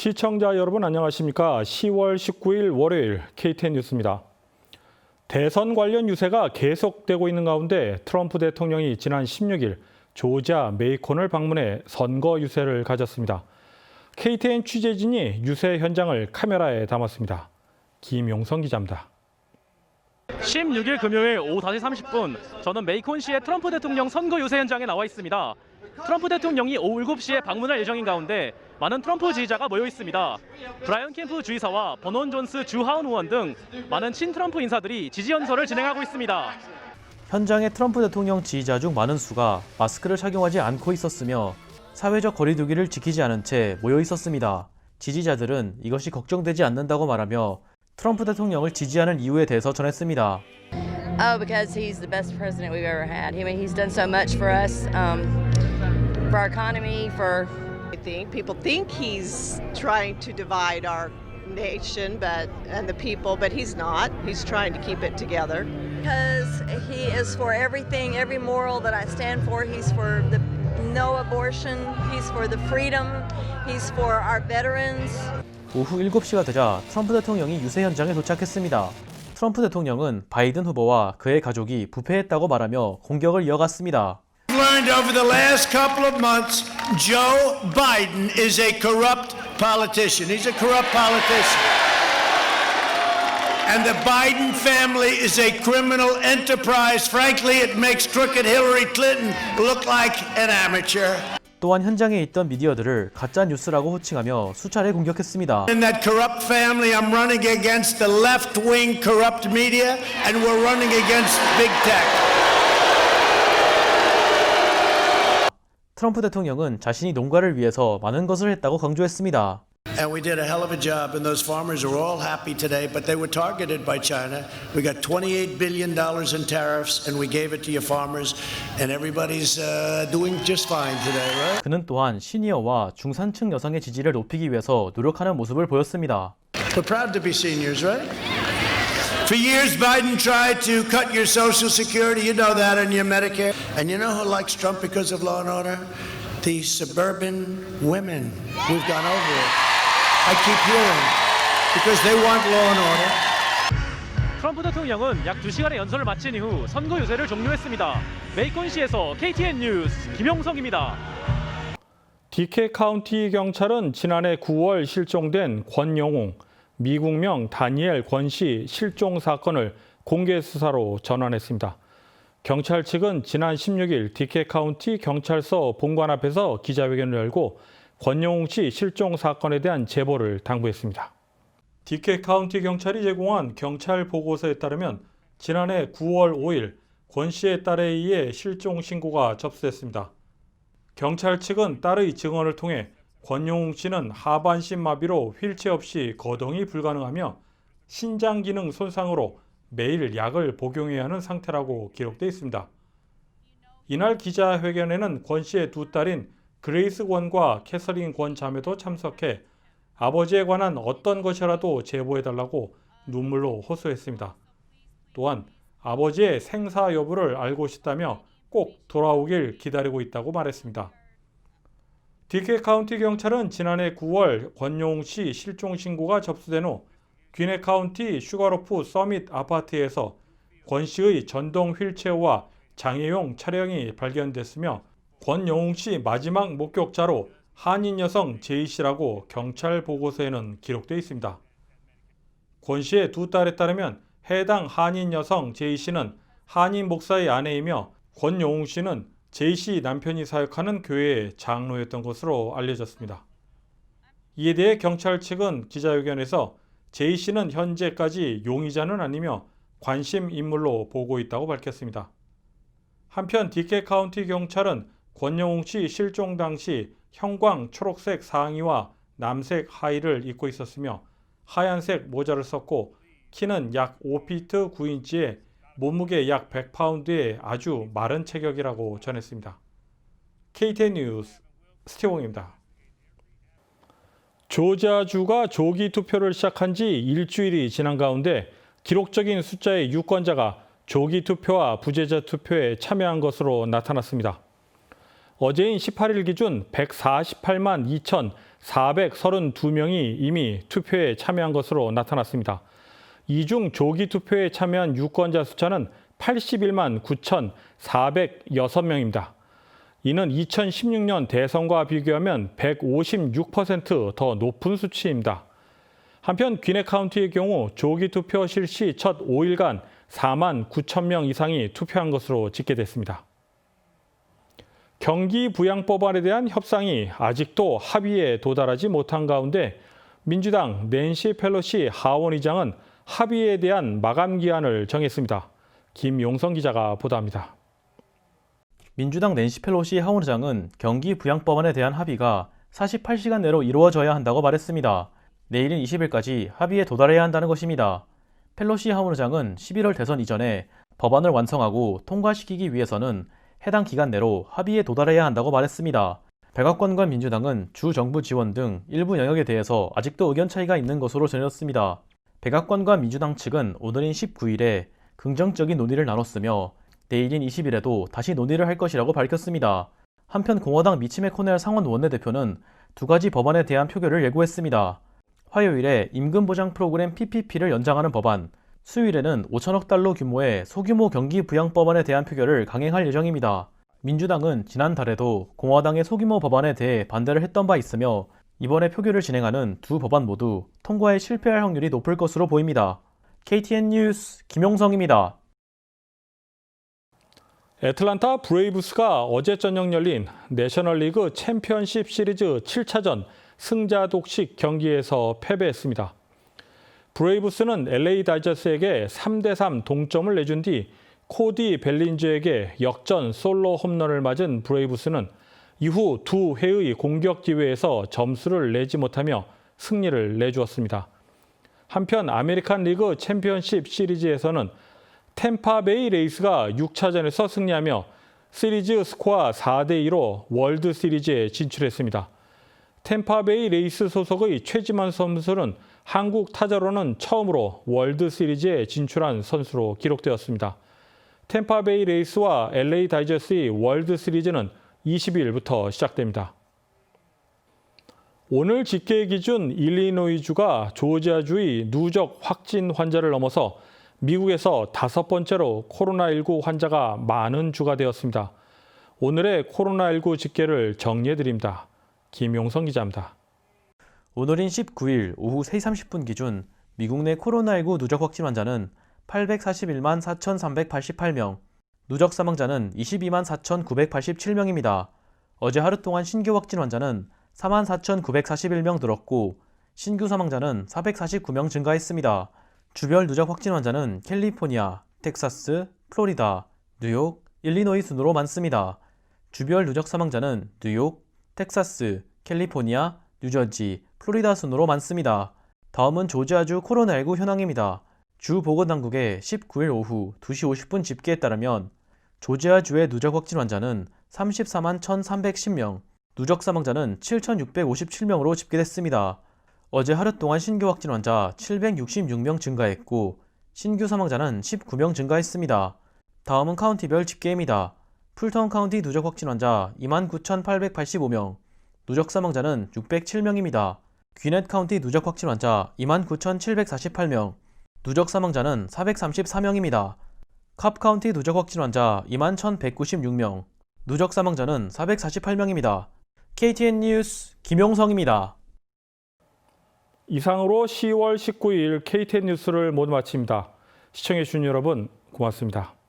시청자 여러분 안녕하십니까? 10월 19일 월요일 KTN 뉴스입니다. 대선 관련 유세가 계속되고 있는 가운데 트럼프 대통령이 지난 16일 조지아 메이콘을 방문해 선거 유세를 가졌습니다. KTN 취재진이 유세 현장을 카메라에 담았습니다. 김용성 기자입니다. 16일 금요일 오후 5시 30분 저는 메이콘시의 트럼프 대통령 선거 유세 현장에 나와 있습니다. 트럼프 대통령이 오후 7시에 방문할 예정인 가운데 많은 트럼프 지지자가 모여 있습니다. 브라이언 캠프 주의사와 버논 존스 주하운 의원 등 많은 친트럼프 인사들이 지지 연설을 진행하고 있습니다. 현장에 트럼프 대통령 지지자 중 많은 수가 마스크를 착용하지 않고 있었으며 사회적 거리두기를 지키지 않은 채 모여 있었습니다. 지지자들은 이것이 걱정되지 않는다고 말하며 트럼프 대통령을 지지하는 이유에 대해서 전했습니다. Oh, because he's the best president we've ever had. I mean, he's done so much for us, um, for our economy, for I think people think he's trying to divide our nation, but and the people, but he's not. He's trying to keep it together. because he is for everything, every moral that I stand for. He's for the no abortion. He's for the freedom. He's for our veterans. 오후 7시가 되자 트럼프 대통령이 유세 현장에 도착했습니다. 트럼프 대통령은 바이든 후보와 그의 가족이 부패했다고 말하며 공격을 이어갔습니다. learned over the last couple of months Joe Biden is a corrupt politician. He's a corrupt politician. And the Biden family is a criminal enterprise. Frankly, it makes crooked Hillary Clinton look like an amateur. 또한 현장에 있던 미디어들을 가짜 뉴스라고 호칭하며 수차례 공격했습니다. In that corrupt family, I'm running against the left wing corrupt media, and we're running against big tech. 트럼프 대통령은 자신이 농가를 위해서 많은 것을 했다고 강조했습니다. And we did a hell of a job, and those farmers are all happy today, but they were targeted by China. We got $28 billion in tariffs, and we gave it to your farmers, and everybody's uh, doing just fine today, right? 그는 또한 시니어와 중산층 여성의 지지를 높이기 위해서 노력하는 모습을 보였습니다. We're proud to be seniors, right? For years, Biden tried to cut your Social Security, you know that, and your Medicare. And you know who likes Trump because of law and order? The suburban women. We've gone over it. I keep hearing because they want law and order. 트럼프 대통령은 약 2시간의 연설을 마친 이후 선거 유세를 종료했습니다. 메이콘시에서 KTN 뉴스 김용성입니다. 디케 카운티 경찰은 지난해 9월 실종된 권영웅, 미국명 다니엘 권씨 실종 사건을 공개 수사로 전환했습니다. 경찰 측은 지난 16일 디케 카운티 경찰서 본관 앞에서 기자회견을 열고 권영웅 씨 실종 사건에 대한 제보를 당부했습니다. 디케 카운티 경찰이 제공한 경찰 보고서에 따르면 지난해 9월 5일 권 씨의 딸에 의해 실종 신고가 접수됐습니다. 경찰 측은 딸의 증언을 통해 권용웅 씨는 하반신 마비로 휠체어 없이 거동이 불가능하며 신장 기능 손상으로 매일 약을 복용해야 하는 상태라고 기록돼 있습니다. 이날 기자회견에는 권 씨의 두 딸인 그레이스 권과 캐서린 권 자매도 참석해 아버지에 관한 어떤 것이라도 제보해달라고 눈물로 호소했습니다. 또한 아버지의 생사 여부를 알고 싶다며 꼭 돌아오길 기다리고 있다고 말했습니다. 디케 카운티 경찰은 지난해 9월 권용웅 씨 실종 신고가 접수된 후 귀네 카운티 슈가로프 서밋 아파트에서 권 씨의 전동 휠체어와 장애용 차량이 발견됐으며 권영웅 씨 마지막 목격자로 한인 여성 제이 씨라고 경찰 보고서에는 기록되어 있습니다. 권 씨의 두 딸에 따르면 해당 한인 여성 제이 씨는 한인 목사의 아내이며 권용웅 씨는 제이 씨 남편이 사역하는 교회의 장로였던 것으로 알려졌습니다. 이에 대해 경찰 측은 기자회견에서 제이 씨는 현재까지 용의자는 아니며 관심 인물로 보고 있다고 밝혔습니다. 한편 디케 카운티 경찰은 권영웅 씨 실종 당시 형광 초록색 상의와 남색 하의를 입고 있었으며 하얀색 모자를 썼고 키는 약 5피트 9인치에 몸무게 약 100파운드의 아주 마른 체격이라고 전했습니다. KTN 뉴스 스티봉입니다. 조지아주가 조기 투표를 시작한 지 일주일이 지난 가운데 기록적인 숫자의 유권자가 조기 투표와 부재자 투표에 참여한 것으로 나타났습니다. 어제인 18일 기준 148만 2,432명이 이미 투표에 참여한 것으로 나타났습니다. 이중 조기 투표에 참여한 유권자 숫자는 81만 9,406명입니다. 이는 2016년 대선과 비교하면 156%더 높은 수치입니다. 한편 귀네 카운티의 경우 조기 투표 실시 첫 5일간 4만 9천 명 이상이 투표한 것으로 집계됐습니다. 경기 부양법안에 대한 협상이 아직도 합의에 도달하지 못한 가운데 민주당 낸시 펠로시 하원 의장은 합의에 대한 마감 기한을 정했습니다. 김용성 기자가 보도합니다. 민주당 낸시 펠로시 하원 의장은 경기 부양법안에 대한 합의가 48시간 내로 이루어져야 한다고 말했습니다. 내일인 20일까지 합의에 도달해야 한다는 것입니다. 펠로시 하원 의장은 11월 대선 이전에 법안을 완성하고 통과시키기 위해서는 해당 기간 내로 합의에 도달해야 한다고 말했습니다. 백악관과 민주당은 주 정부 지원 등 일부 영역에 대해서 아직도 의견 차이가 있는 것으로 전해졌습니다. 백악관과 민주당 측은 오늘인 19일에 긍정적인 논의를 나눴으며 내일인 20일에도 다시 논의를 할 것이라고 밝혔습니다. 한편 공화당 미치 메코넬 상원 원내대표는 두 가지 법안에 대한 표결을 예고했습니다. 화요일에 임금 보장 프로그램 PPP를 연장하는 법안, 수요일에는 5천억 달러 규모의 소규모 경기 부양 법안에 대한 표결을 강행할 예정입니다. 민주당은 지난달에도 공화당의 소규모 법안에 대해 반대를 했던 바 있으며 이번에 표결을 진행하는 두 법안 모두 통과에 실패할 확률이 높을 것으로 보입니다. KTN 뉴스 김용성입니다. 애틀란타 브레이브스가 어제 저녁 열린 내셔널리그 챔피언십 시리즈 7차전 승자 독식 경기에서 패배했습니다. 브레이브스는 LA 다저스에게 3대3 동점을 내준 뒤 코디 벨린즈에게 역전 솔로 홈런을 맞은 브레이브스는 이후 두 회의 공격 기회에서 점수를 내지 못하며 승리를 내주었습니다. 한편 아메리칸 리그 챔피언십 시리즈에서는 템파베이 레이스가 6차전에서 승리하며 시리즈 스코어 4대 2로 월드 시리즈에 진출했습니다. 템파베이 레이스 소속의 최지만 선수는 한국 타자로는 처음으로 월드 시리즈에 진출한 선수로 기록되었습니다. 템파베이 레이스와 LA 다이저스의 월드 시리즈는 20일부터 시작됩니다. 오늘 집계 기준 일리노이주가 조지아주의 누적 확진 환자를 넘어서 미국에서 다섯 번째로 코로나19 환자가 많은 주가 되었습니다. 오늘의 코로나19 집계를 정리해 드립니다. 김용성 기자입니다. 오늘인 19일 오후 3시 30분 기준 미국 내 코로나19 누적 확진 환자는 841만 4,388명, 누적 사망자는 22만 4,987명입니다. 어제 하루 동안 신규 확진 환자는 4만 4,941명 늘었고 신규 사망자는 449명 증가했습니다. 주별 누적 확진 환자는 캘리포니아, 텍사스, 플로리다, 뉴욕, 일리노이 순으로 많습니다. 주별 누적 사망자는 뉴욕, 텍사스, 캘리포니아, 뉴저지, 플로리다 순으로 많습니다. 다음은 조지아주 코로나19 현황입니다. 주 보건당국의 19일 오후 2시 50분 집계에 따르면 조지아주의 누적 확진 환자는 34만 1,310명, 누적 사망자는 7,657명으로 집계됐습니다. 어제 하루 동안 신규 확진 환자 766명 증가했고 신규 사망자는 19명 증가했습니다. 다음은 카운티별 집계입니다. 풀턴 카운티 누적 확진 환자 29,885명, 누적 사망자는 607명입니다. 귀넷 카운티 누적 확진 환자 29,748명, 누적 사망자는 434명입니다. 캅 카운티 누적 확진 환자 21,196명, 누적 사망자는 448명입니다. KTN 뉴스 김용성입니다. 이상으로 10월 19일 KTN 뉴스를 모두 마칩니다. 시청해주신 여러분 고맙습니다.